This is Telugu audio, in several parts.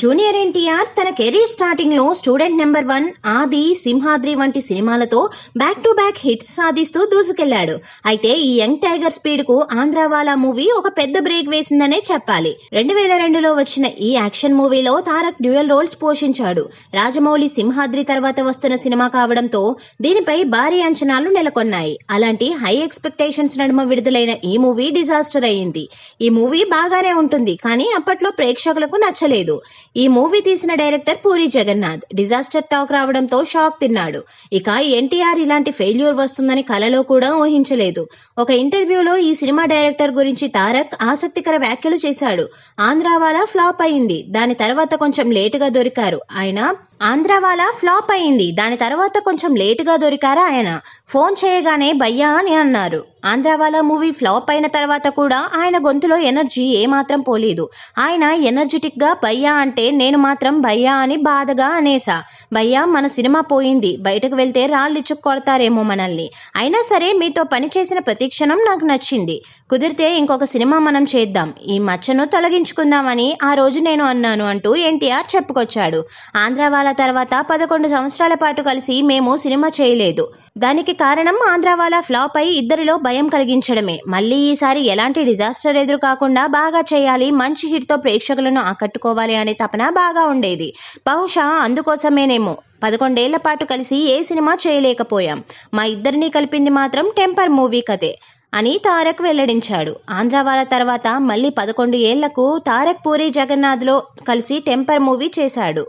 జూనియర్ ఎన్టీఆర్ తన కెరీర్ స్టార్టింగ్లో student number one Aadi Simhadri వంటి సినిమాలతో బ్యాక్ టు బ్యాక్ హిట్స్ సాధిస్తూ దూసుకెళ్ళాడు. అయితే ఈ యంగ్ టైగర్ స్పీడ్కు ఆంధ్రావాలా మూవీ ఒక పెద్ద బ్రేక్ వేసిందనే చెప్పాలి. రెండు వేల రెండులో వచ్చిన ఈ యాక్షన్ మూవీలో తారక్ డ్యూయల్ రోల్స్ పోషించాడు. రాజమౌళి సింహాద్రి తర్వాత వస్తున్న సినిమా కావడంతో దీనిపై భారీ అంచనాలు నెలకొన్నాయి. అలాంటి హై ఎక్స్పెక్టేషన్స్ నడుమ విడుదలైన ఈ మూవీ డిజాస్టర్ అయ్యింది. ఈ మూవీ బాగానే ఉంటుంది కానీ అప్పట్లో ప్రేక్షకులకు నచ్చలేదు. ఈ మూవీ తీసిన director Puri Jagannath. Disaster talk రావడంతో షాక్ తిన్నాడు. ఇక ఎన్టీఆర్ ఇలాంటి ఫెయిల్యూర్ వస్తుందని కలలో కూడా ఊహించలేదు. ఒక ఇంటర్వ్యూలో ఈ సినిమా డైరెక్టర్ గురించి తారక్ ఆసక్తికర వ్యాఖ్యలు చేశాడు. ఆంధ్రావాలా ఫ్లాప్ అయింది. దాని తర్వాత కొంచెం లేటుగా దొరికారు. ఆయన ఆంధ్రావాలా ఫ్లాప్ అయింది. దాని తర్వాత కొంచెం లేటుగా దొరికారా ఆయన? ఫోన్ చేయగానే భయ్యా అని అన్నారు. ఆంధ్రావాలా మూవీ ఫ్లాప్ అయిన తర్వాత కూడా ఆయన గొంతులో ఎనర్జీ ఏమాత్రం పోలేదు. ఆయన ఎనర్జెటిక్గా భయ్యా అంటే నేను మాత్రం భయ్యా అని బాధగా అనేసా. భయ్యా మన సినిమా పోయింది. బయటకు వెళ్తే రాళ్ళు కొడతారేమో మనల్ని. అయినా సరే మీతో పని చేసిన నాకు నచ్చింది. కుదిరితే ఇంకొక సినిమా మనం చేద్దాం. ఈ మచ్చను తొలగించుకుందామని ఆ రోజు నేను అన్నాను అంటూ ఎన్టీఆర్ చెప్పుకొచ్చాడు. ఆంధ్రావాలా తర్వాత పదకొండు సంవత్సరాల పాటు కలిసి మేము సినిమా చేయలేదు. దానికి కారణం ఆంధ్రావాలా ఫ్లాప్ అయి ఇద్దరిలో భయం కలిగించడమే. మళ్ళీ ఈసారి ఎలాంటి డిజాస్టర్ ఎదురు కాకుండా బాగా చేయాలి మంచి హిట్తో ప్రేక్షకులను ఆకట్టుకోవాలి అనే తపన బాగా ఉండేది. బహుశా అందుకోసమేనేమో. పదకొండేళ్ళ పాటు కలిసి ఏ సినిమా చేయలేకపోయాం. మా ఇద్దరిని కలిపింది మాత్రం టెంపర్ మూవీ కథే అని తారక్ వెల్లడించాడు. ఆంధ్రావాల తర్వాత మళ్ళీ పదకొండు ఏళ్ళకు తారక్ పూరి జగన్నాథ్లో కలిసి టెంపర్ మూవీ చేశాడు.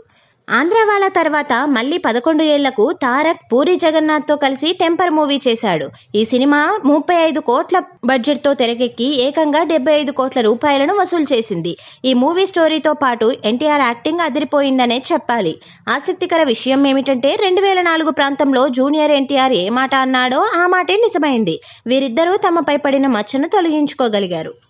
ఆంధ్రావాల తర్వాత మళ్ళీ పదకొండు ఏళ్ళకు తారక్ పూరి జగన్నాథ్తో కలిసి టెంపర్ మూవీ చేశాడు. ఈ సినిమా ముప్పై ఐదు కోట్ల బడ్జెట్తో తెరకెక్కి ఏకంగా డెబ్బై ఐదు కోట్ల రూపాయలను వసూలు చేసింది. ఈ మూవీ స్టోరీతో పాటు ఎన్టీఆర్ యాక్టింగ్ అదిరిపోయిందనే చెప్పాలి. ఆసక్తికర విషయం ఏమిటంటే రెండు వేల నాలుగు ప్రాంతంలో జూనియర్ ఎన్టీఆర్ ఏ మాట అన్నాడో ఆ మాటే నిజమైంది. వీరిద్దరూ తమపై పడిన మచ్చను తొలగించుకోగలిగారు.